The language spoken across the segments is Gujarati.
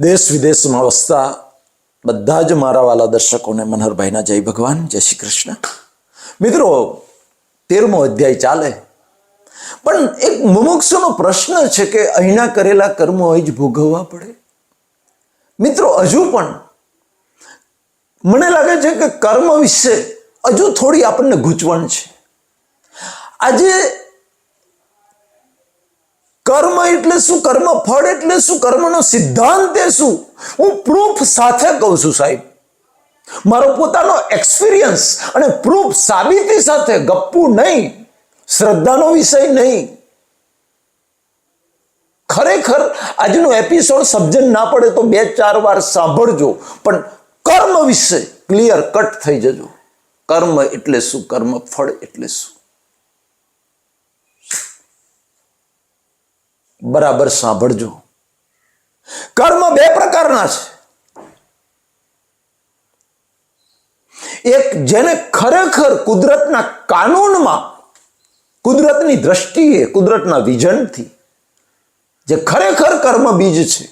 દેશ વિદેશમાં વસતા બધા જ મારા વાલા દર્શકોને મનહરભાઈના જય ભગવાન, જય શ્રી કૃષ્ણ. મિત્રો, તેરમો અધ્યાય ચાલે. પણ એક મુમુક્ષુનો પ્રશ્ન છે કે અહીંના કરેલા કર્મો અહીં જ ભોગવવા પડે? મિત્રો, હજુ પણ મને લાગે છે કે કર્મ વિશે હજુ થોડી આપણને ગૂંચવણ છે. આજે કર્મ એટલે શું? કર્મ ફળ એટલે શું? કર્મનો સિદ્ધાંત એ શું? હું પ્રૂફ સાથે કહું છું સાહેબ. મારો પોતાનો એક્સપિરિયન્સ અને પ્રૂફ સાબિતી સાથે ગપ્પુ નહીં, શ્રદ્ધાનો વિષય નહીં. ખરેખર આજનો એપિસોડ સમજણ ના પડે તો બે ચાર વાર સાંભળજો, પણ કર્મ વિશે ક્લિયર કટ થઈ જજો. કર્મ એટલે શું? કર્મ ફળ એટલે શું? બરાબર સાંભળજો. કર્મ બે પ્રકારના છે. એક જેને ખરેખર કુદરતના કાનૂનમાં, કુદરતની દ્રષ્ટિએ, કુદરતના વિઝનથી જે ખરેખર કર્મ બીજ છે,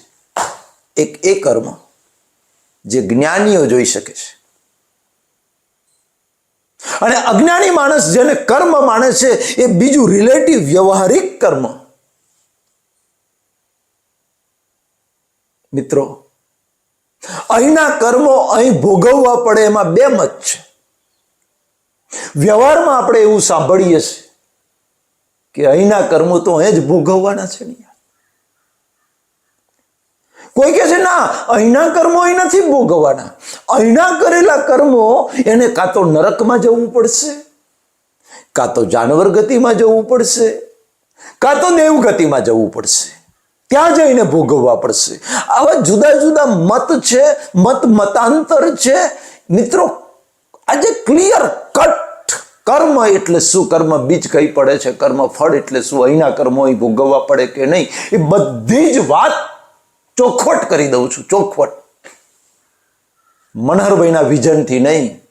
એક એ કર્મ જે જ્ઞાનીઓ જોઈ શકે છે. અને અજ્ઞાની માણસ જેને કર્મ માને છે, એ બીજું રિલેટિવ વ્યવહારિક કર્મ. મિત્રો, અહીંના કર્મો અહીં ભોગવવા પડે એમાં બે મત છે. વ્યવહારમાં આપણે એવું સાંભળીએ છીએ કે અહીંના કર્મો તો અહીં જ ભોગવવાના છે ને કોઈ કહે છે, ના, અહીંના કર્મો અહીં નથી ભોગવવાના. અહીંના કરેલા કર્મો એને કાં તો નરકમાં જવું પડશે, કાં તો જાનવર ગતિમાં જવું પડશે, કાં તો દેવ ગતિમાં જવું પડશે. ત્યાં જઈને ભોગવવા પડશે. આવા જુદા જુદા મત છે, મત મતાંતર છે. મિત્રો, આજે ક્લિયર કટ કર્મ એટલે શું? કર્મ બીજ કઈ પડે છે? કર્મ ફળ એટલે શું? અહીંના કર્મો અહીં ભોગવવા પડે કે નહીં? એ બધી જ વાત ચોખવટ કરી દઉં છું, ચોખવટ. મનહરભાઈના વિઝનથી નહીં.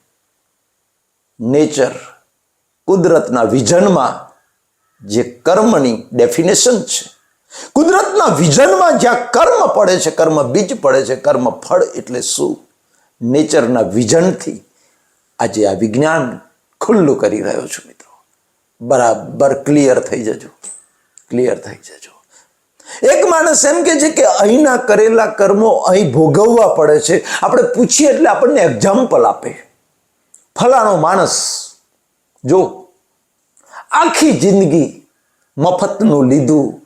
નેચર કુદરતના વિઝનમાં જે કર્મની ડેફિનેશન છે કુદરતના વિઝનમાં જ્યાં કર્મ પડે છે, કર્મ બીજ પડે છે, કર્મ ફળ એટલે શું? નેચરના વિઝનથી આજે આ વિજ્ઞાન ખુલ્લું કરી રહ્યો છું મિત્રો. બરાબર ક્લિયર થઈ જજો. ક્લિયર થઈ જજો. એક માણસ એમ કે છે કે અહીંના કરેલા કર્મો અહીં ભોગવવા પડે છે. આપણે પૂછીએ એટલે આપણને એક્ઝામ્પલ આપે. ફલાણો માણસ, જો આખી જિંદગી મફતનું લીધું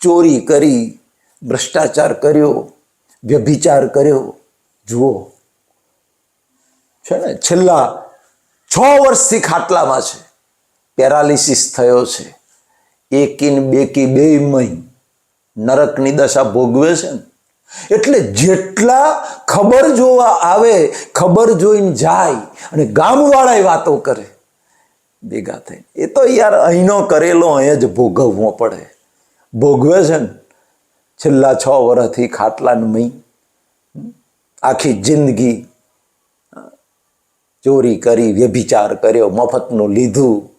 ચોરી કરી, ભ્રષ્ટાચાર કર્યો, વ્યભિચાર કર્યો. જુઓ. છે ને? છેલ્લા છ વર્ષથી ખાટલામાં છે. પેરાલિસિસ થયો છે. એકીન બેકી બે મહી નરકની દશા ભોગવે છે ને? એટલે જેટલા ખબર જોવા આવે, ખબર જોઈને જાય અને ગામવાળા વાતો કરે, ભેગા થઈને. એ તો યાર અહીંનો કરેલો અહીં જ ભોગવવો પડે. ભોગવે છે ને છેલ્લા છ વર્ષથી ખાટલાનું મહી, આખી જિંદગી ચોરી કરી, વ્યભિચાર કર્યો, મફતનું લીધું.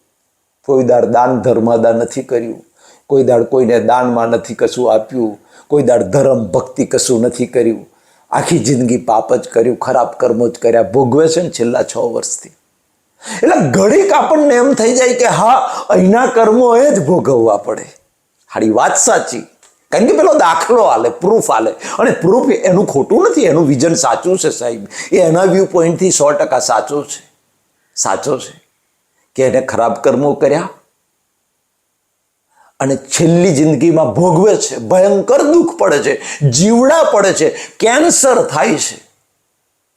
કોઈ દાડ દાન ધર્માદા નથી કર્યું. કોઈ દાડ કોઈને દાનમાં નથી કશું આપ્યું. કોઈ દાડ ધર્મ ભક્તિ કશું નથી કર્યું. આખી જિંદગી પાપ જ કર્યું, ખરાબ કર્મો જ કર્યા. ભોગવે છે ને છેલ્લા છ વર્ષથી એટલે ઘડીક આપણને એમ થઈ જાય કે હા, અહીંના કર્મો એ જ ભોગવવા પડે. હારી વાત સાચી. કારણ કે પેલો દાખલો આલે પ્રૂફ આલે. અને પ્રૂફ એનું ખોટું નથી, એનું વિઝન સાચું છે સાહેબ. એ એના વ્યૂ પોઈન્ટથી સો ટકા સાચો છે. સાચો છે. કે એને ખરાબ કર્મો કર્યા અને છેલ્લી જિંદગીમાં ભોગવે છે. ભયંકર દુઃખ પડે છે. જીવડા પડે છે. કેન્સર થાય છે.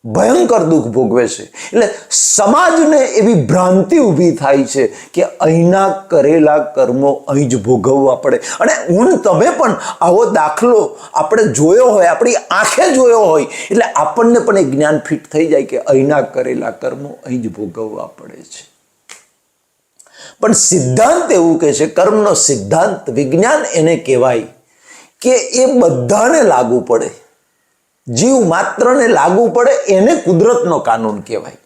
ભયંકર દુઃખ ભોગવે છે. એટલે સમાજને એવી ભ્રાંતિ ઊભી થાય છે કે અહીંના કરેલા કર્મો અહીં જ ભોગવવા પડે. અને હું તમે પણ આવો દાખલો આપણે જોયો હોય, આપણી આંખે જોયો હોય, એટલે આપણને પણ એ જ્ઞાન ફિટ થઈ જાય કે અહીંના કરેલા કર્મો અહીં જ ભોગવવા પડે છે. પણ સિદ્ધાંત એવું કહે છે, કર્મનો સિદ્ધાંત વિજ્ઞાન એને કહેવાય કે એ બધાને લાગુ પડે. જીવ માત્રને લાગુ પડે એને કુદરતનો કાનૂન કહેવાય.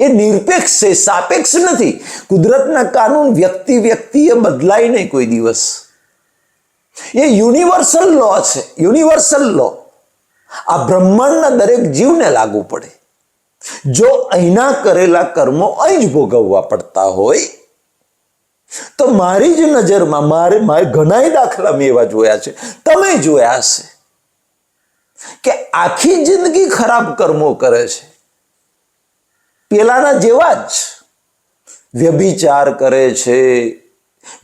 એ નિરપેક્ષ છે, સાપેક્ષ નથી. કુદરતના કાનૂન વ્યક્તિ વ્યક્તિએ બદલાય નહીં કોઈ દિવસ. એ યુનિવર્સલ લો છે, યુનિવર્સલ લો. આ બ્રહ્માંડના દરેક જીવને લાગુ પડે. જો અહીંના કરેલા કર્મો અહીં જ ભોગવવા પડતા હોય, તો મારી જ નજરમાં મારે મારે ઘણાય દાખલા મેં એવા જોયા છે. તમે જોયા હશે. કે આખી જિંદગી ખરાબ કર્મો કરે છે. પેલાના જેવા જ વ્યભિચાર કરે છે.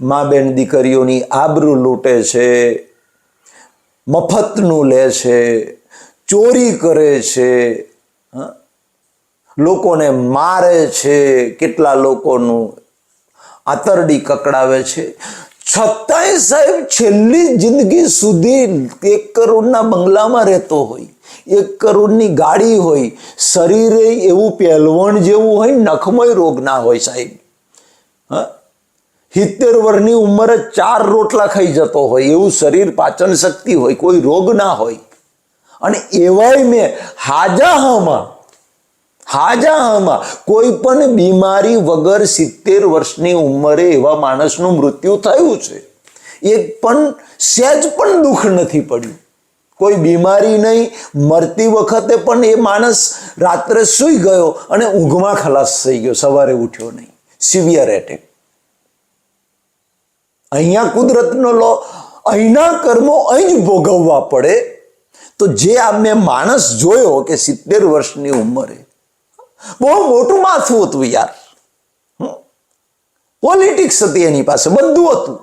મા બેન દીકરીઓની આબરૂ લૂંટે છે. મફતનું લે છે. ચોરી કરે છે? લોકોને મારે છે. કેટલા લોકોનું આતરડી કકડાવે છે. છતાંય સાહેબ છેલ્લી જિંદગી સુધી એક કરોડના બંગલામાં રહેતો હોય, એક કરોડની ગાડી હોય, શરીરે એવું પહેલવણ જેવું હોય, નખમય રોગ ના હોય સાહેબ. હા? સિત્તેર વર્ષની ઉંમરે ચાર રોટલા ખાઈ જતો હોય, એવું શરીર પાચન શક્તિ હોય, કોઈ રોગ ના હોય. અને એવાય મેં હાજાહામાં હાજાહામાં કોઈ પણ બીમારી વગર સિત્તેર વર્ષની ઉંમરે એવા માણસનું મૃત્યુ થયું છે. એક પણ સહેજ પણ દુઃખ નથી પડ્યું. કોઈ બીમારી નહીં, મરતી વખતે પણ એ માણસ રાત્રે સૂઈ ગયો અને ઊંઘમાં ખલાસ થઈ ગયો, સવારે ઉઠ્યો નહીં. Severe attack. અહીંયા કુદરતનો લો, અહીંના કર્મો અહીં જ ભોગવવા પડે. તો જે આ મેં માણસ જોયો કે સિત્તેર વર્ષની ઉંમરે બહુ મોટું માથું હતું યાર. પોલિટિક્સ હતી એની પાસે, બધું હતું.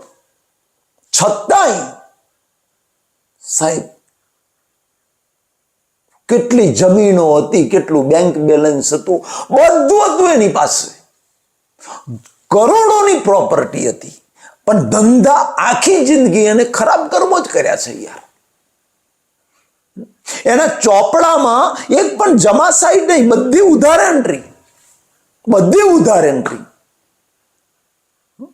છતાંય, સાહેબ, કેટલી જમીનો હતી, કેટલું બેંક બેલેન્સ હતું, બધું હતું એની પાસે. કરોડોની પ્રોપર્ટી હતી. પણ ધંધા આખી જિંદગી એને ખરાબ કર્મો જ કર્યા છે યાર. એના ચોપડામાં એક પણ જમા સાઈડ નહીં, બધી ઉધાર એન્ટ્રી બધી ઉધાર એન્ટ્રી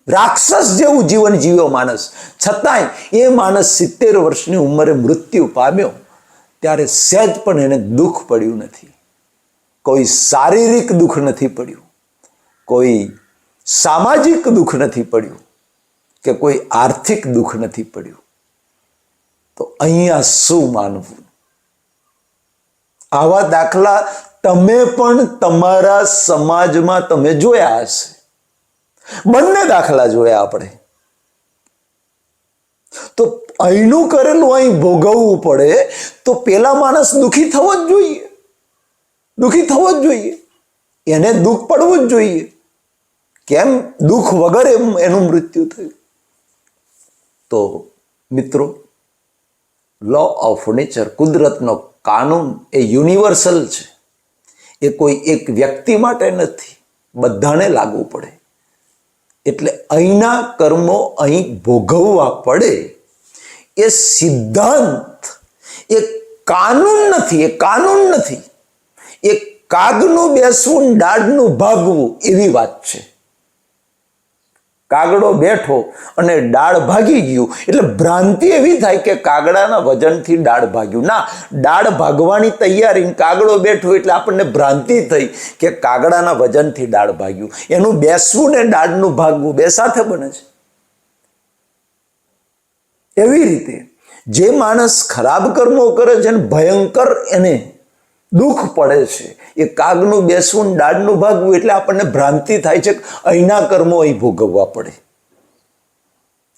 રાક્ષસ જેવું જીવન જીવ્યો માણસ. છતાંય એ માણસ સિત્તેર વર્ષની ઉંમરે મૃત્યુ પામ્યો. ત્યારે સહેજ પણ એને દુઃખ પડ્યું નથી. કોઈ શારીરિક દુઃખ નથી પડ્યું. કોઈ સામાજિક દુઃખ નથી પડ્યું કે કોઈ આર્થિક દુઃખ નથી પડ્યું. તો અહીંયા શું માનવું? આવા દાખલા તમે પણ તમારા સમાજમાં તમે જોયા હશે. બંને દાખલા જોયા આપણે. તો અહીંનું કરેલું, અહીં ભોગવવું પડે, તો પેલા માણસ દુઃખી થવો જ જોઈએ. દુઃખી થવો જ જોઈએ. એને દુઃખ પડવું જ જોઈએ. કેમ? દુઃખ વગર એમ, એનું મૃત્યુ થયું. તો મિત્રો લો ઓફ નેચર કુદરતનો કાનૂન એ યુનિવર્સલ છે. એ કોઈ એક વ્યક્તિ માટે નથી. બધાને લાગુ પડે. એટલે અહીંના કર્મો અહીં ભોગવવા પડે. એ સિદ્ધાંત, એ કાનૂન નથી, એ કાનૂન નથી. એ કાગનું બેસવું ને દાઢનું ભાગવું એવી વાત છે. કાગડો બેઠો અને દાળ ભાગી ગયું. એટલે ભ્રાંતિ એવી થાય કે કાગડાના વજનથી દાળ ભાગ્યું. ના, ડાળ ભાગવાની તૈયારી કાગડો બેઠો એટલે આપણને ભ્રાંતિ થઈ કે કાગડાના વજનથી દાળ ભાગ્યું. એનું બેસવું ને દાળનું ભાગવું બે સાથે બને છે. એવી રીતે જે માણસ ખરાબ કર્મો કરે છે ને ભયંકર એને દુઃખ પડે છે. એ કાગનું બેસવું ને દાળનું ભાગવું એટલે આપણને ભ્રાંતિ થાય છે અહીંના કર્મો અહીં ભોગવવા પડે.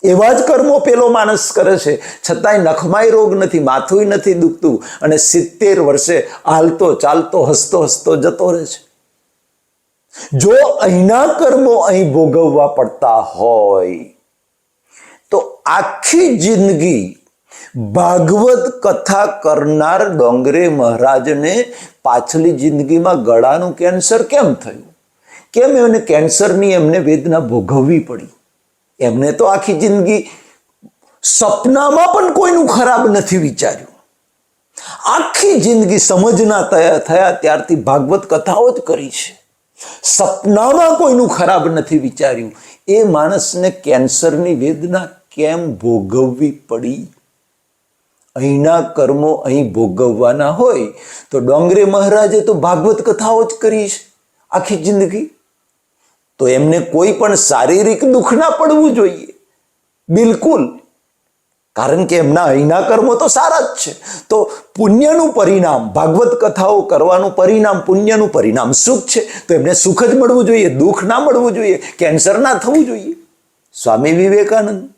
એવા જ કર્મો પેલો માણસ કરે છે. છતાંય નખમાય રોગ નથી માથું નથી દુખતું અને સિત્તેર વર્ષે હાલતો, ચાલતો, હસતો હસતો જતો રહે છે. જો અહીંના કર્મો અહીં ભોગવવા પડતા હોય, તો આખી જિંદગી ભાગવત કથા કરનાર ડોંગરે મહારાજને પાછલી જિંદગીમાં ગળાનું કેન્સર કેમ થયું? કેમ એમને કેન્સરની એમને વેદના ભોગવવી પડી? એમને તો આખી જિંદગી સપનામાં પણ કોઈનું ખરાબ નથી વિચાર્યું. આખી જિંદગી સમજના થયા ત્યારથી ભાગવત કથાઓ જ કરી છે. સપનામાં કોઈનું ખરાબ નથી વિચાર્યું. એ માણસને કેન્સરની વેદના કેમ ભોગવવી પડી? અહીંના કર્મો અહીં ભોગવવાના હોય, તો ડોંગરે મહારાજે તો ભાગવત કથાઓ જ કરી છે આખી જિંદગી. તો એમને કોઈ પણ શારીરિક દુઃખ ના પડવું જોઈએ. બિલકુલ. કારણ કે એમના અહીંના કર્મો તો સારા જ છે. તો પુણ્યનું પરિણામ, ભાગવત કથાઓ કરવાનું પરિણામ, પુણ્યનું પરિણામ સુખ છે, તો એમને સુખ જ મળવું જોઈએ, દુઃખ ના મળવું જોઈએ, કેન્સર ના થવું જોઈએ. સ્વામી વિવેકાનંદ,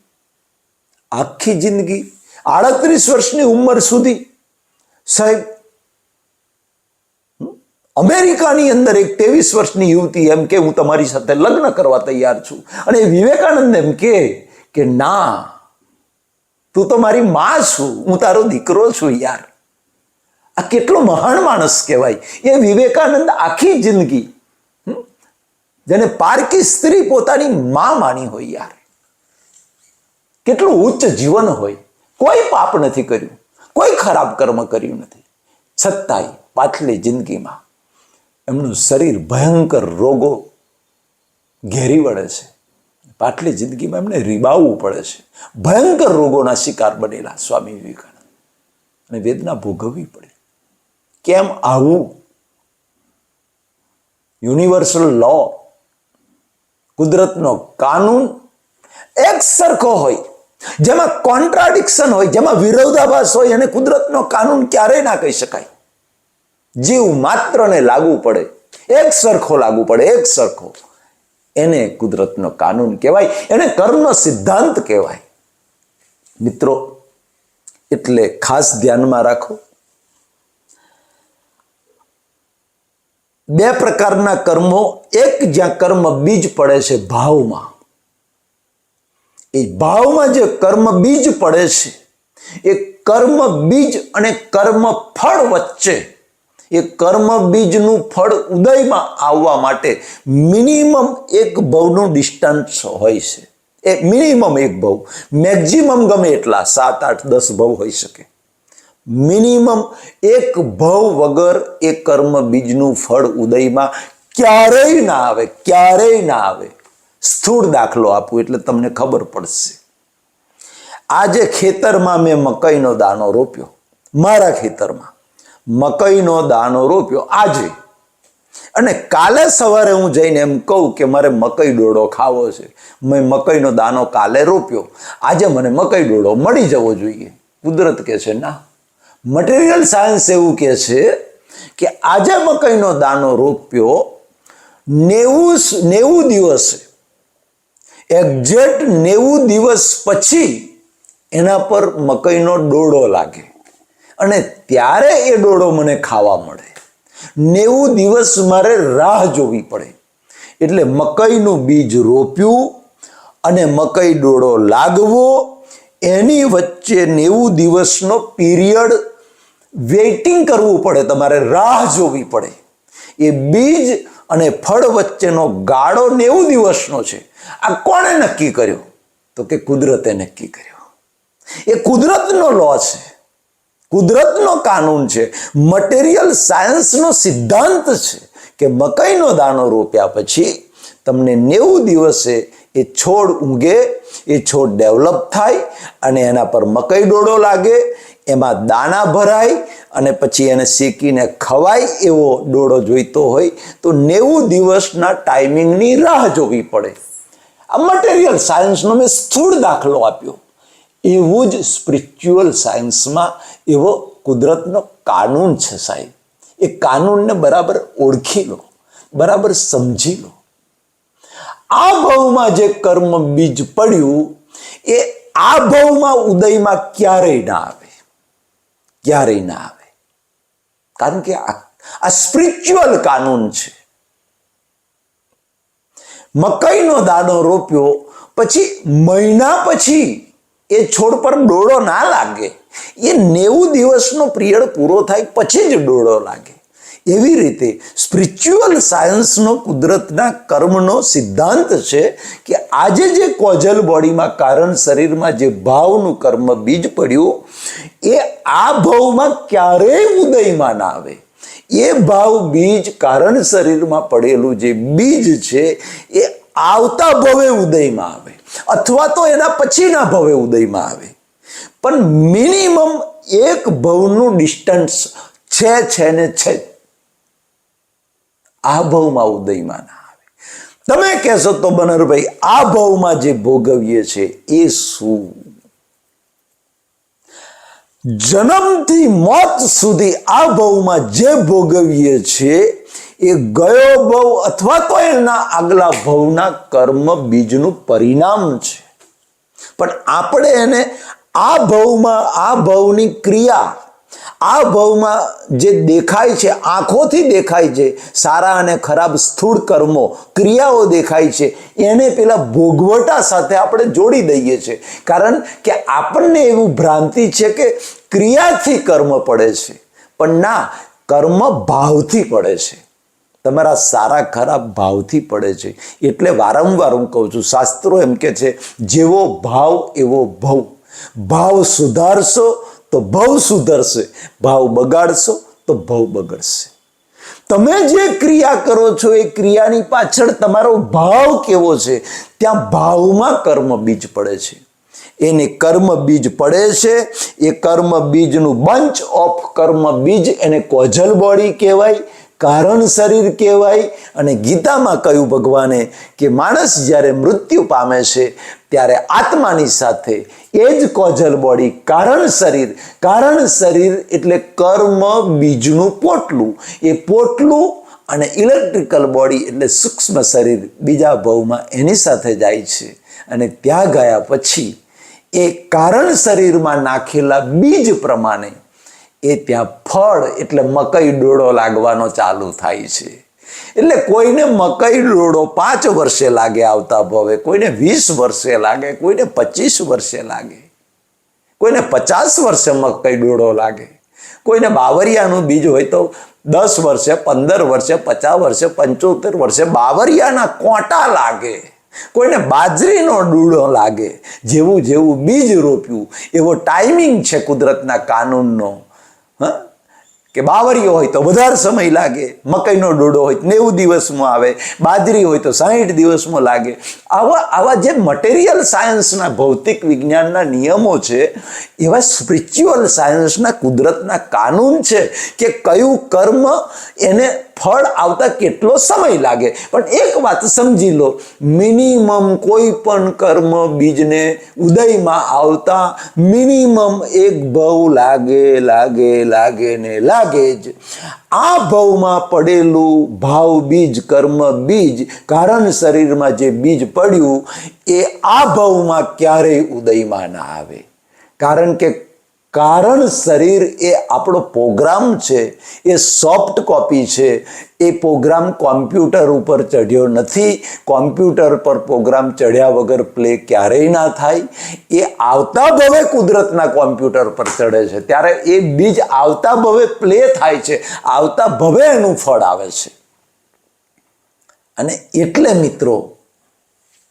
આખી જિંદગી આડત્રીસ વર્ષની ઉંમર સુધી સાહેબ અમેરિકાની અંદર એક ત્રેવીસ વર્ષની યુવતી એમ કે હું તમારી સાથે લગ્ન કરવા તૈયાર છું. અને વિવેકાનંદ એમ કે કે ના, તું તો મારી માં છું, હું તારો દીકરો છું યાર. આ કેટલો મહાન માણસ કહેવાય. એ વિવેકાનંદ આખી જિંદગી જેને પારકી સ્ત્રી પોતાની માં માની હોય યાર. કેટલું ઉચ્ચ જીવન હોય. કોઈ પાપ નથી કર્યું, કોઈ ખરાબ કર્મ કર્યું નથી. છતાંય પાછલી જિંદગીમાં એમનું શરીર ભયંકર રોગો ઘેરી વળે છે. પાછલી જિંદગીમાં એમને રીબાવવું પડે છે. ભયંકર રોગોના શિકાર બનેલા સ્વામી વિવેકાનંદ. અને વેદના ભોગવવી પડે. કેમ આવું? યુનિવર્સલ લો, કુદરતનો કાનૂન એક સરખો હોય જેમાં કોન્ટ્રાડિક્શન હોય, જેમાં વિરોધાભાસ હોય, એને કુદરતનો કાનૂન ક્યારેય ના કહી શકાય. જીવ માત્રને લાગુ પડે, એક સરખો લાગુ પડે, એક સરખો. એને કુદરતનો કાનૂન કહેવાય, એને કર્મનો સિદ્ધાંત કહેવાય. મિત્રો, એટલે ખાસ ધ્યાનમાં રાખો. બે પ્રકારના કર્મો, એક જ્યાં કર્મ બીજ પડે છે ભાવમાં એ ભાવમાં જે કર્મ બીજ પડે છે, એ કર્મ બીજ અને કર્મ ફળ વચ્ચે, એ કર્મ બીજનું ફળ ઉદયમાં આવવા માટે મિનિમમ એક ભવનું ડિસ્ટન્સ હોય છે. એ મિનિમમ એક ભવ, મેક્ઝિમમ ગમે એટલા સાત, આઠ, દસ ભવ હોઈ શકે. મિનિમમ એક ભવ વગર એ કર્મ બીજનું ફળ ઉદયમાં ક્યારેય ના આવે, ક્યારેય ના આવે. સ્થૂળ દાખલો આપું એટલે તમને ખબર પડશે. આજે ખેતરમાં મેં મકાઈનો દાણો રોપ્યો. મારા ખેતરમાં મકઈનો દાણો રોપ્યો આજે. અને કાલે સવારે હું જઈને એમ કહું કે મારે મકઈ ડોળો ખાવો છે. મેં મકઈનો દાણો કાલે રોપ્યો. આજે મને મકઈ ડોળો મળી જવો જોઈએ. કુદરત કે છે, ના. મટીરિયલ સાયન્સ એવું કહે છે કે આજે મકઈનો દાણો રોપ્યો નેવું નેવું દિવસે. એક્ઝેક્ટ નેવું દિવસ પછી એના પર મકઈનો ડોડો લાગે. અને ત્યારે એ ડોડો મને ખાવા મળે. નેવું દિવસ મારે રાહ જોવી પડે. એટલે મકઈનું બીજ રોપ્યું અને મકઈ ડોડો લાગવો, એની વચ્ચે નેવું દિવસનો પીરિયડ વેઇટિંગ કરવું પડે, તમારે રાહ જોવી પડે. એ બીજ અને ફળ વચ્ચેનો ગાળો નેવું દિવસનો છે. આ કોણે નક્કી કર્યો? તો કે કુદરતે નક્કી કર્યો. એ કુદરતનો લો છે. કુદરતનો કાનૂન છે. મટીરિયલ સાયન્સનો સિદ્ધાંત છે કે મકાઈનો દાણો રોપ્યા પછી તમને નેવું દિવસે એ છોડ ઊંઘે, એ છોડ ડેવલપ થાય અને એના પર મકઈ ડોડો લાગે એમાં દાણા ભરાય અને પછી એને શેકીને ખવાય એવો ડોડો જોઈતો હોય તો નેવું દિવસના ટાઈમિંગની રાહ જોવી પડે. આ મટીરિયલ સાયન્સનો મેં સ્થૂળ દાખલો આપ્યો. એવું જ સ્પિરિચ્યુઅલ સાયન્સમાં એવો કુદરતનો કાનૂન છે સાહેબ. એ કાનૂનને બરાબર ઓળખી લો, બરાબર સમજી લો. આ ભાવમાં જે કર્મ બીજ પડ્યું, એ આ ભાવમાં ઉદયમાં ક્યારેય ના આવે. ક્યારેય ના આવે. કારણ કે આ સ્પિરિચ્યુઅલ કાનૂન છે. મકઈનો દાણો રોપ્યો, પછી મહિના પછી એ છોડ પર ડોળો ના લાગે. એ નેવું દિવસનો પિરિયડ પૂરો થાય પછી જ ડોળો લાગે. એવી રીતે સ્પિરિચ્યુઅલ સાયન્સનો કુદરતના કર્મનો સિદ્ધાંત છે કે આજે જે કોઝલ બોડીમાં કારણ શરીરમાં જે ભાવનું કર્મ બીજ પડ્યું એ આ ભાવમાં ક્યારેય ઉદયમાં ના આવે. એ ભાવ બીજ કારણ શરીરમાં પડેલું જે બીજ છે, એ આવતા ભવે ઉદયમાં આવે. અથવા તો એના પછીના ભવે ઉદયમાં આવે. પણ મિનિમમ એક ભવનું ડિસ્ટન્સ છે છે ને છે આ ભવમાં ઉદયમાં ના આવે. તમે કહેશો તો, બનરભાઈ, આ ભવમાં જે ભોગવીએ છે, એ શું? જન્મથી મોત સુધી આ ભવમાં જે ભોગવીએ છીએ, એ ગયો ભવ અથવા તો એના આગલા ભવના કર્મ બીજનું પરિણામ છે. પણ આપણે એને આ ભવમાં, આ ભવની ક્રિયા, આ ભવમાં જે દેખાય છે, આંખોથી દેખાય છે, સારા અને ખરાબ સ્થૂળ કર્મો, ક્રિયાઓ દેખાય છે, એને પેલા ભોગવટા સાથે આપણે જોડી દઈએ છીએ. કારણ કે આપણને એવું ભ્રાંતિ છે કે ક્રિયાથી કર્મ પડે છે. પણ ના, કર્મ ભાવથી પડે છે. તમારા સારા ખરાબ ભાવથી પડે છે. એટલે વારંવાર હું કહું છું, શાસ્ત્રો એમ કે છે, જેવો ભાવ એવો ભવ. ભાવ સુધારશો તો ભવ સુધરશે. ભાવ બગાડશો તો ભવ બગડશે. તમે જે ક્રિયા કરો છો, એ ક્રિયાની પાછળ તમારો ભાવ કેવો છે? ત્યાં ભાવમાં કર્મ બીજ પડે છે. એને કર્મ બીજ પડે છે. એ કર્મ બીજનું બંચ ઓફ કર્મ બીજ એને કોઝલ બોડી કહેવાય, કારણ શરીર કહેવાય. અને ગીતામાં કહ્યું ભગવાને કે માણસ જ્યારે મૃત્યુ પામે છે, ત્યારે આત્માની સાથે એ જ કોઝલ બોડી, કારણ શરીર. કારણ શરીર એટલે કર્મ બીજનું પોટલું. એ પોટલું અને ઇલેક્ટ્રિકલ બોડી એટલે સૂક્ષ્મ શરીર બીજા ભાવમાં એની સાથે જાય છે. અને ત્યાં ગયા પછી એ કારણ શરીરમાં નાખેલા બીજ પ્રમાણે એ ત્યાં ફળ એટલે મકઈ ડોળો લાગવાનો ચાલુ થાય છે. એટલે કોઈને મકઈ ડોળો પાંચ વર્ષે લાગે આવતા ભવે, કોઈને વીસ વર્ષે લાગે, કોઈને પચીસ વર્ષે લાગે, કોઈને પચાસ વર્ષે મકઈ ડોળો લાગે, કોઈને બાવરિયાનું બીજ હોય તો દસ વર્ષે, પંદર વર્ષે, પચાસ વર્ષે, પંચોતેર વર્ષે બાવરિયાના કોટા લાગે. કોઈને બાજરીનો ડૂળો લાગે, જેવું જેવું બીજ રોપ્યું, એવો ટાઈમિંગ છે કુદરતના કાનૂનનો. હા? કે બાવરીઓ હોય તો વધારે સમય લાગે, મકઈનો ડોડો હોય તો નેવું દિવસમાં આવે, બાજરી હોય તો સાહીઠ દિવસમાં લાગે. આવા આવા જે મટીરિયલ સાયન્સના ભૌતિક વિજ્ઞાનના નિયમો છે, એવા સ્પિરિચ્યુઅલ સાયન્સના કુદરતના કાનૂન છે કે કયું કર્મ એને ફળ આવતા કેટલો સમય લાગે? પણ એક વાત સમજી લો મિનિમમ કોઈ પણ કર્મ બીજને ઉદયમાં આવતા મિનિમમ એક ભવ લાગે લાગે લાગે ને લાગે જ. આ ભવમાં પડેલું ભાવ બીજ, કર્મ બીજ, કારણ શરીરમાં જે બીજ પડ્યું, એ આ ભવમાં ક્યારેય ઉદયમાં ના આવે. કારણ કે કારણ શરીર એ આપણો પ્રોગ્રામ છે, એ સોફ્ટ કોપી છે. એ પ્રોગ્રામ કોમ્પ્યુટર ઉપર ચઢ્યો નથી. કોમ્પ્યુટર પર પ્રોગ્રામ ચડ્યા વગર પ્લે ક્યારેય ના થાય. એ આવતા ભવે કુદરતના કોમ્પ્યુટર પર ચડે છે. ત્યારે એ બીજ આવતા ભવે પ્લે થાય છે. આવતા ભવે એનું ફળ આવે છે. અને એટલે મિત્રો,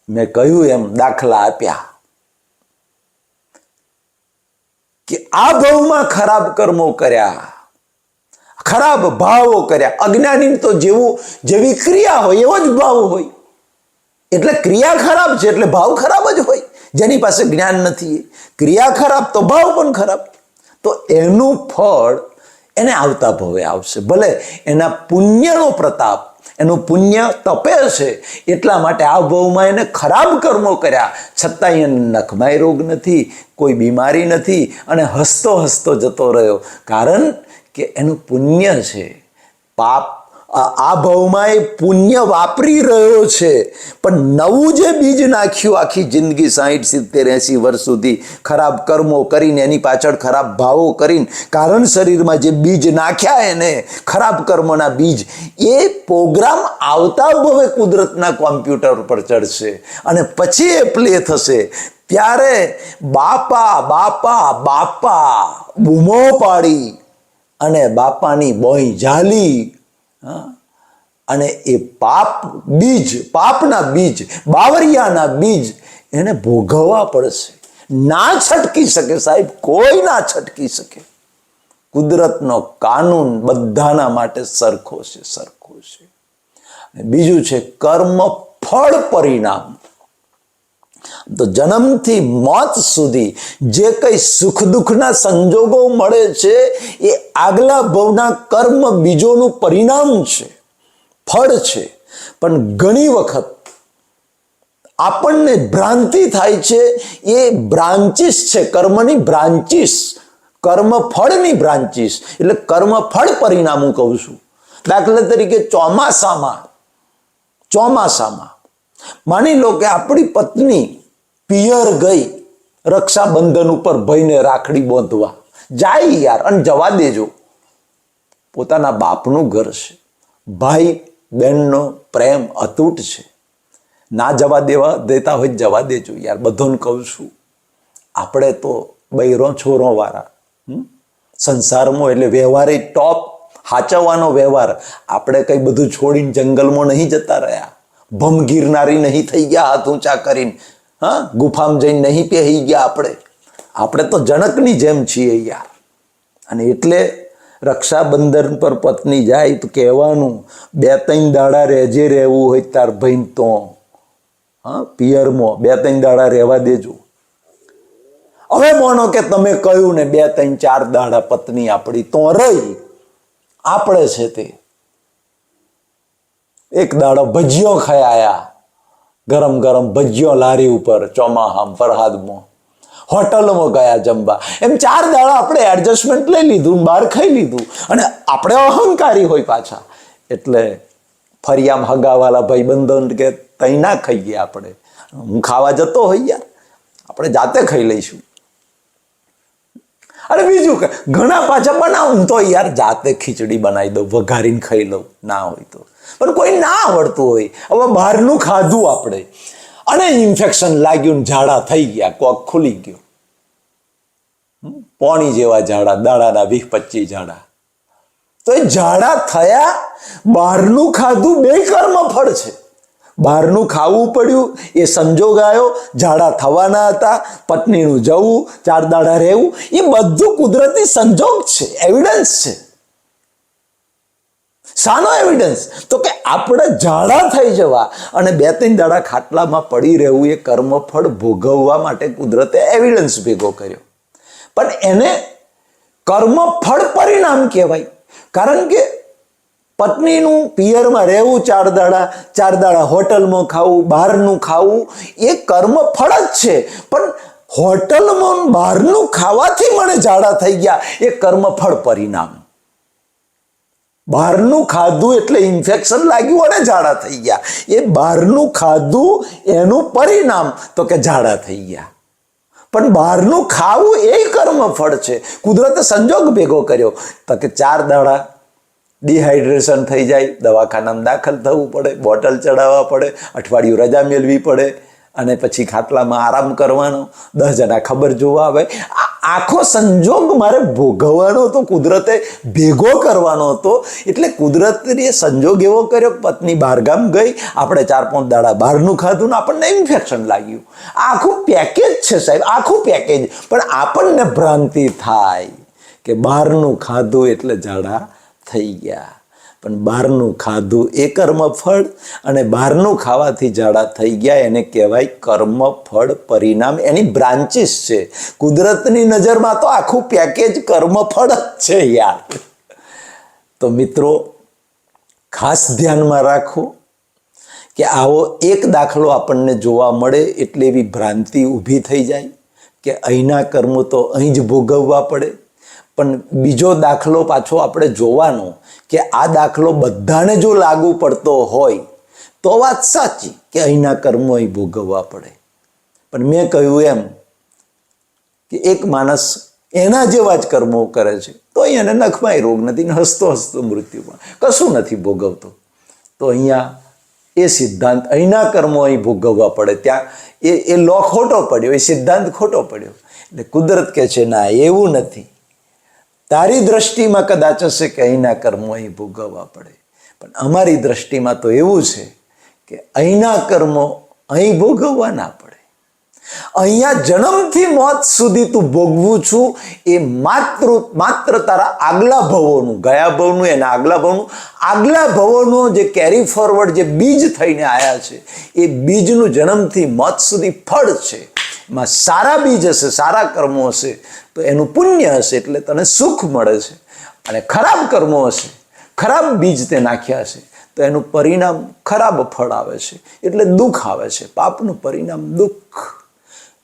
મેં કહ્યું એમ દાખલા આપ્યા. કે આ ભાવમાં ખરાબ કર્મો કર્યા, ખરાબ ભાવો કર્યા. અજ્ઞાની તો જેવું, જેવી ક્રિયા હોય, એવો જ ભાવ હોય. એટલે ક્રિયા ખરાબ છે, એટલે ભાવ ખરાબ જ હોય. જેની પાસે જ્ઞાન નથી, ક્રિયા ખરાબ તો ભાવ પણ ખરાબ. તો એનું ફળ એને આવતા ભવે, આવશે. ભલે એના પુણ્યનો પ્રતાપ એનું પુણ્ય તપે છે. એટલા માટે આ ભવમાં એને ખરાબ કર્મો કર્યા. છતાંય એને નખમાય રોગ નથી, કોઈ બીમારી નથી અને હસતો હસતો જતો રહ્યો. કારણ કે એનું પુણ્ય છે. પાપ આ ભાવમાં એ પુણ્ય વાપરી રહ્યો છે. પણ નવું જે બીજ નાખ્યું આખી જિંદગી સાહીઠ, સિત્તેર, એંસી વર્ષ સુધી ખરાબ કર્મો કરીને, એની પાછળ ખરાબ ભાવો કરીને, કારણ શરીરમાં જે બીજ નાખ્યા એને, ખરાબ કર્મોના બીજ, એ પ્રોગ્રામ આવતા ભવે કુદરતના કોમ્પ્યુટર પર ચડશે. અને પછી એ પ્લે થશે. ત્યારે બાપા બાપા બાપા બૂમો પાડી અને બાપાની બોઈ ઝાલી અને એ પાપ બીજ, પાપના બીજ, બાવરિયાના બીજ એને ભોગવવા પડશે. ના છટકી શકે સાહેબ, કોઈ ના છટકી શકે. કુદરતનો કાનૂન બધાના માટે સરખો છે સરખો છે. બીજું છે કર્મ ફળ પરિણામ. તો જન્મથી મોત સુધી જે કંઈ સુખ દુઃખના સંજોગો મળે છે, એ આગલા ભવના કર્મ બીજોનું પરિણામ છે, ફળ છે. પણ ઘણી વખત આપણને ભ્રાંતિ થાય છે, એ બ્રાન્ચીસ છે, કર્મની બ્રાન્ચીસ કર્મફળની બ્રાન્ચીસ એટલે કર્મફળ પરિણામ હું કહું છું. દાખલા તરીકે ચોમાસામાં ચોમાસામાં માની લો કે આપણી પત્ની પિયર ગઈ રક્ષાબંધન ઉપર ભાઈને રાખડી બાંધવા. જાય યાર અને જવા દેજો. પોતાના બાપનું ઘર છે. ભાઈ બહેનનો પ્રેમ અતૂટ છે. ના જવા દેવા દેતા હોય જવા દેજો યાર, બધોને કહું છું. આપણે તો બૈરો છોરો વાળા સંસારમાં એટલે વ્યવહારે ટોપ હાચવવાનો વ્યવહાર. આપણે કંઈ બધું છોડીને જંગલમાં નહીં જતા રહ્યા. ભમ ગિરનારી નહીં થઈ ગયા હાથ ઊંચા કરીને. હા, ગુફામાં જઈને નહીં પહેરી ગયા આપણે. આપણે તો જનકની જેમ છીએ યાર. અને એટલે રક્ષાબંધન પર પત્ની જાય તો કહેવાનું, બે ત્રણ દાડા રહેજે રહેવું હોય તાર ભાઈ તો. હા, પિયરમાં બે ત્રણ દાડા રહેવા દેજો. હવે માનો કે તમે કહ્યું ને બે ત્રણ ચાર દાડા પત્ની આપણી તો રહી. આપણે છે તે. એક દાડો ભજીયો ખાઈ આયા. ગરમ ગરમ ભજીયો લારી ઉપર, ચોમાહામ, ફરહાદમાં. હોટલમાં ગયા જમવા. એમ ચાર દાડા આપણે એડજસ્ટમેન્ટ લઈ લીધું બહાર ખાઈ લીધું. અને આપણે અહંકારી હોય પાછા. એટલે ફરી આમ હગાવાલા ભાઈબંધો કે તઈ ના ખાઈએ આપણે. હું ખાવા જતો હોય યાર આપણે જાતે ખાઈ લઈશું. અને બીજું કે, ઘણા પાછા બનાવું તો યાર, જાતે ખીચડી બનાવી દઉં, વઘારીને ખાઈ લઉં. ના હોય તો. પણ કોઈ ના આવડતું હોય. હવે બહારનું ખાધું આપણે. અને ઇન્ફેક્શન લાગ્યું ને ઝાડા થઈ ગયા, કોક ખુલી ગયો. પોણી જેવા ઝાડા, દાડાના વીસ પચીસ ઝાડા. તો એ ઝાડા થયા, બહારનું ખાધું બે કર્મ ફળ છે. બહારનું ખાવું પડ્યું, એ સંજોગ આવ્યો ઝાડા થવાના હતા, પત્નીનું જવું, ચાર દાડા રહેવું, એ બધું કુદરતી સંજોગ છે એવિડન્સ છે. શાનો એવિડન્સ તો કે આપણે ઝાડા થઈ જવા અને બે ત્રણ દાડા ખાટલામાં પડી રહેવું એ કર્મફળ ભોગવવા માટે કુદરતે એવિડન્સ ભેગો કર્યો. પણ એને કર્મફળ પરિણામ કહેવાય. કારણ કે પત્નીનું પિયરમાં રહેવું, ચાર દાડા ચાર દાડા હોટલમાં ખાવું, બહારનું ખાવું, એ કર્મફળ જ છે. પણ હોટલમાં બહારનું ખાવાથી મને ઝાડા થઈ ગયા. એ કર્મફળ પરિણામ. બહારનું ખાધું એટલે ઇન્ફેક્શન લાગ્યું અને ઝાડા થઈ ગયા. એ બહારનું ખાધું એનું પરિણામ તો કે ઝાડા થઈ ગયા. પણ બહારનું ખાવું એ કર્મફળ છે. કુદરતે સંજોગ ભેગો કર્યો. તો કે ચાર દાડા ડિહાઇડ્રેશન થઈ જાય, દવાખાનામાં દાખલ થવું પડે, બોટલ ચડાવવા પડે, અઠવાડિયું રજા મેળવી પડે, અને પછી ખાટલામાં આરામ કરવાનો દસ જણા ખબર જોવા આવે. આખો સંજોગ મારે ભોગવવાનો હતો, કુદરતે ભેગો કરવાનો હતો. એટલે કુદરતે સંજોગ એવો કર્યો પત્ની બહારગામ ગઈ, આપણે ચાર પાંચ દાડા બહારનું ખાધું ને આપણને ઇન્ફેક્શન લાગ્યું. આખું પેકેજ છે સાહેબ, આખું પેકેજ પણ આપણને ભ્રાંતિ થાય કે બહારનું ખાધું એટલે ઝાડા થઈ ગયા. પણ બહારનું ખાધું એ કર્મફળ અને બહારનું ખાવાથી જાડા થઈ ગયા. એને કહેવાય કર્મફળ પરિણામ. એની બ્રાન્ચીસ છે. કુદરતની નજરમાં તો આખું પેકેજ કર્મફળ જ છે યાર. તો મિત્રો, ખાસ ધ્યાનમાં રાખો કે આવો એક દાખલો આપણને જોવા મળે એટલે એવી ભ્રાંતિ ઊભી થઈ જાય કે અહીંના કર્મો તો અહીં જ ભોગવવા પડે. પણ બીજો દાખલો પાછો આપણે જોવાનો કે આ દાખલો બધાને જો લાગુ પડતો હોય, તો વાત સાચી કે અહીંના કર્મો અહીં ભોગવવા પડે. પણ મેં કહ્યું એમ કે એક માણસ એના જેવા જ કર્મો કરે છે તો અહીં એને નખમાય રોગ નથી ને હસતો હસતો મૃત્યુમાં કશું નથી ભોગવતો. તો અહીંયા એ સિદ્ધાંત અહીંના કર્મો અહીં ભોગવવા પડે. ત્યાં એ એ લો ખોટો પડ્યો, એ સિદ્ધાંત ખોટો પડ્યો. એટલે કુદરત કહે છે, ના, એવું નથી. તારી દ્રષ્ટિમાં કદાચ હશે કે અહીંના કર્મો અહીં ભોગવવા પડે. પણ અમારી દ્રષ્ટિમાં તો એવું છે કે અહીંના કર્મો અહીં ભોગવવા ના પડે. અહીંયા જન્મથી મોત સુધી તું ભોગવું છું એ માત્ર માત્ર તારા આગલા ભવોનું, ગયા ભવનું, એના આગલા ભવનું. આગલા ભવોનો જે કેરી ફોરવર્ડ જે બીજ થઈને આવ્યા છે, એ બીજનું જન્મથી મોત સુધી ફળ છે. એમાં સારા બીજ હશે, સારા કર્મો હશે, તો એનું પુણ્ય હશે એટલે તને સુખ મળે છે. અને ખરાબ કર્મો હશે, ખરાબ બીજ તે નાખ્યા છે તો એનું પરિણામ ખરાબ ફળ આવે છે, એટલે દુઃખ આવે છે. પાપનું પરિણામ દુઃખ.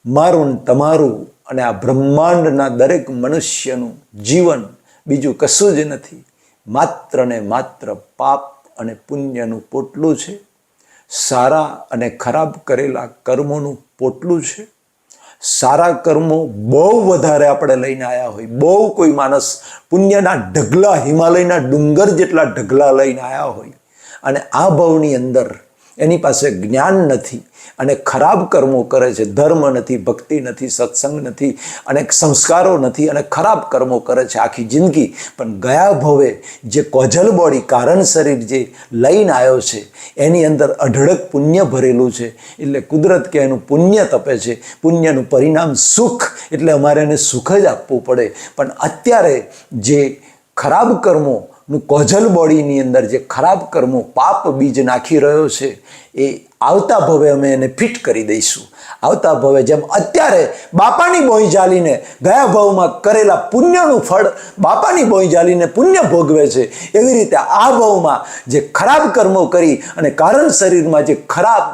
મારું તમારું અને આ બ્રહ્માંડના દરેક મનુષ્યનું જીવન બીજું કશું જ નથી. માત્ર ને માત્ર પાપ અને પુણ્યનું પોટલું છે. સારા અને ખરાબ કરેલા કર્મોનું પોટલું છે. સારા કર્મો બહુ વધારે આપણે લઈને આવ્યા હોય. બહુ કોઈ માણસ પુણ્યના ઢગલા હિમાલયના ડુંગર જેટલા ઢગલા લઈને આવ્યા હોય. અને આ ભાવની અંદર એની પાસે જ્ઞાન નથી અને ખરાબ કર્મો કરે છે. ધર્મ નથી, ભક્તિ નથી, સત્સંગ નથી અને સંસ્કારો નથી અને ખરાબ કર્મો કરે છે આખી જિંદગી. પણ ગયા ભવે જે કોજલ બોડી કારણ શરીર જે લઈને આવ્યો છે, એની અંદર અઢળક પુણ્ય ભરેલું છે. એટલે કુદરત કે એનું પુણ્ય તપે છે. પુણ્યનું પરિણામ સુખ, એટલે અમારે એને સુખ જ આપવું પડે. પણ અત્યારે જે ખરાબ કર્મો નું કોઝલ બોડીની અંદર જે ખરાબ કર્મો, પાપ બીજ નાખી રહ્યો છે, એ આવતા ભવે અમે એને ફિટ કરી દઈશું. આવતા ભવે જેમ અત્યારે બાપાની બોઈ જાલીને ગયા ભાવમાં કરેલા પુણ્યનું ફળ બાપાની બોઈ જાલીને પુણ્ય ભોગવે છે, એવી રીતે આ ભાવમાં જે ખરાબ કર્મો કરી અને કારણ શરીરમાં જે ખરાબ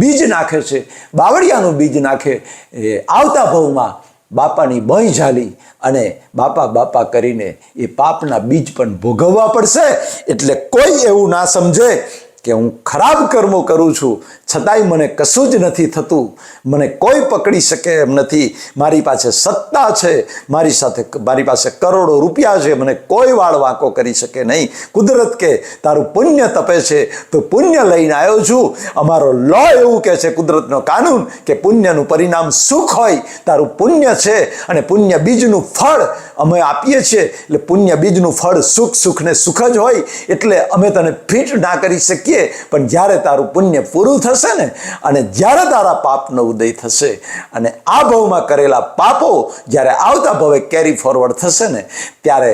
બીજ નાખે છે, બાવળિયાનું બીજ નાખે, એ આવતા ભાવમાં બાપાની બહી ઝાલી અને બાપા બાપા કરીને એ પાપના બીજ પણ ભોગવવા પડશે. એટલે કોઈ એવું ના સમજે કે હું ખરાબ કર્મો કરું છું, છતાંય મને કશું જ નથી થતું, મને કોઈ પકડી શકે એમ નથી. મારી પાસે સત્તા છે, મારી સાથે મારી પાસે કરોડો રૂપિયા છે, મને કોઈ વાળ વાંકો કરી શકે નહીં. કુદરત કે તારું પુણ્ય તપે છે, તો પુણ્ય લઈને આવ્યો છું. અમારો લો એવું કહે છે કુદરતનો કાનૂન કે પુણ્યનું પરિણામ સુખ હોય, તારું પુણ્ય છે અને પુણ્ય બીજનું ફળ અમે આપીએ છીએ. એટલે પુણ્ય બીજનું ફળ સુખ સુખ ને સુખ જ હોય, એટલે અમે તને ફિટ ના કરી શકીએ. પણ જ્યારે તારું પુણ્ય પૂરું થશે ને, અને જ્યારે તારા પાપનો ઉદય થશે, અને આ ભવમાં કરેલા પાપો જ્યારે આવતા ભવે કેરી ફોરવર્ડ થશે ને, ત્યારે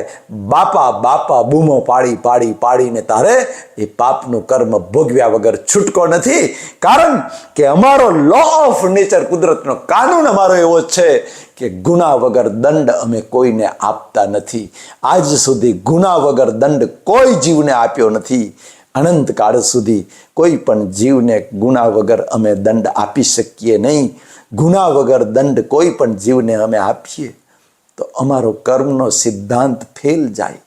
બાપા બાપા બૂમો પાડી પાડી પાડીને તારે એ પાપનું કર્મ ભોગવ્યા વગર છૂટકો નથી. કારણ કે અમારો લો ઓફ નેચર કુદરતનો કાનૂન અમારો એવો છે કે ગુના વગર દંડ અમે કોઈને આપતા નથી. આજ સુધી ગુના વગર દંડ કોઈ જીવને આપ્યો નથી. અનંત કાળ સુધી કોઈ પણ જીવને ગુના વગર અમે દંડ આપી શકીએ નહીં. ગુના વગર દંડ કોઈ પણ જીવને અમે આપીએ. તો અમારો કર્મનો સિદ્ધાંત ફેલ જાય.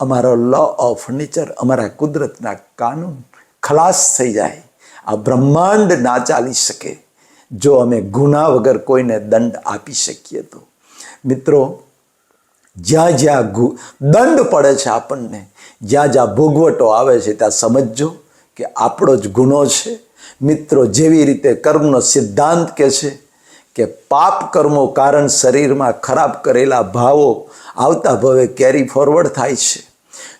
અમારો લો ઓફ નેચર અમારા કુદરતના કાનૂન ખલાસ થઈ જાય. આ બ્રહ્માંડ ના ચાલી શકે. જો અમે ગુના વગર કોઈને દંડ આપી શકીએ તો. મિત્રો, જ્યાં જ્યાં દંડ પડે છે આપણને જ્યાં જ્યાં ભોગવટો આવે છે, ત્યાં સમજજો કે આપણો જ ગુનો છે. મિત્રો, જેવી રીતે કર્મનો સિદ્ધાંત કે છે કે પાપ કર્મો કારણ શરીરમાં ખરાબ કરેલા ભાવો આવતા ભવે કેરી ફોરવર્ડ થાય છે.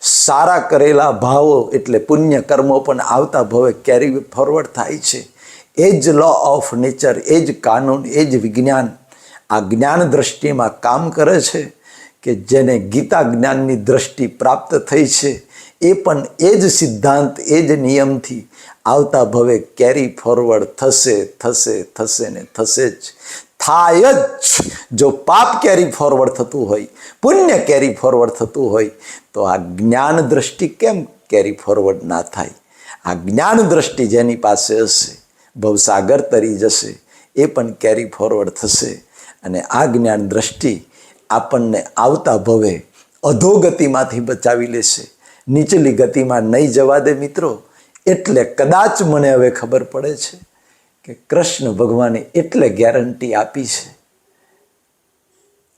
સારા કરેલા ભાવો એટલે પુણ્ય કર્મો પણ આવતા ભવે કેરી ફોરવર્ડ થાય છે. એ જ લો ઓફ નેચર એ જ કાનૂન, એ જ વિજ્ઞાન આ જ્ઞાન દ્રષ્ટિમાં કામ કરે છે. કે જેને ગીતા જ્ઞાનની દ્રષ્ટિ પ્રાપ્ત થઈ છે, એ પણ એ જ સિદ્ધાંત, એ જ નિયમથી આવતા ભવે કેરી ફોરવર્ડ થશે થશે થશે ને થશે જ. થાય જ. જો પાપ કેરી ફોરવર્ડ થતું હોય, પુણ્ય કેરી ફોરવર્ડ થતું હોય, તો આ જ્ઞાન દ્રષ્ટિ કેમ કેરી ફોરવર્ડ ના થાય? આ જ્ઞાન દ્રષ્ટિ જેની પાસે હશે, ભવસાગર તરી જશે, એ પણ કેરી ફોરવર્ડ થશે. અને આ જ્ઞાન દ્રષ્ટિ આપણને આવતા ભવે, અધોગતિમાંથી બચાવી લેશે. નીચલી ગતિમાં નહીં જવા દે મિત્રો, એટલે કદાચ મને હવે ખબર પડે છે કે કૃષ્ણ ભગવાને એટલે ગેરંટી આપી છે.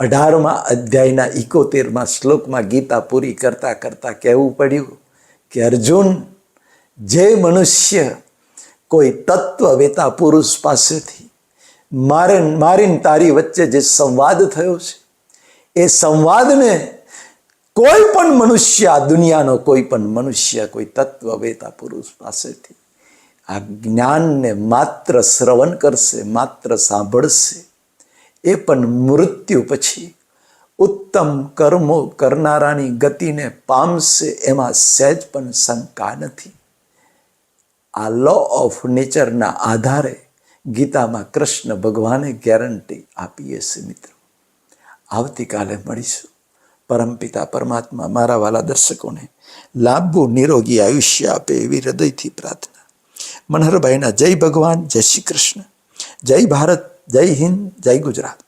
અઢારમા અધ્યાયના ઇકોતેરમાં શ્લોકમાં ગીતા પૂરી કરતાં કરતાં કહેવું પડ્યું કે અર્જુન, જે મનુષ્ય કોઈ તત્વવેતા પુરુષ પાસેથી મારે મારીને તારી વચ્ચે જે સંવાદ થયો છે એ સંવાદને કોઈ પણ મનુષ્ય દુનિયાનો કોઈ પણ મનુષ્ય, કોઈ તત્વવેતા પુરુષ પાસેથી આ જ્ઞાનને માત્ર શ્રવણ કરશે, માત્ર સાંભળશે, એ પણ મૃત્યુ પછી ઉત્તમ કર્મો કરનારાની ગતિને પામશે, એમાં સહેજ પણ શંકા નથી. આ લો ઓફ નેચરના આધારે ગીતામાં કૃષ્ણ ભગવાને ગેરંટી આપીએ હશે મિત્રો. આવતીકાલે મળીશું. પરમપિતા પરમાત્મા મારા વાલા દર્શકોને લાંબુ નિરોગી આયુષ્ય આપે એવી હૃદયથી પ્રાર્થના. મનહરભાઈના જય ભગવાન, જય શ્રી કૃષ્ણ. જય ભારત, જય હિન્દ, જય ગુજરાત.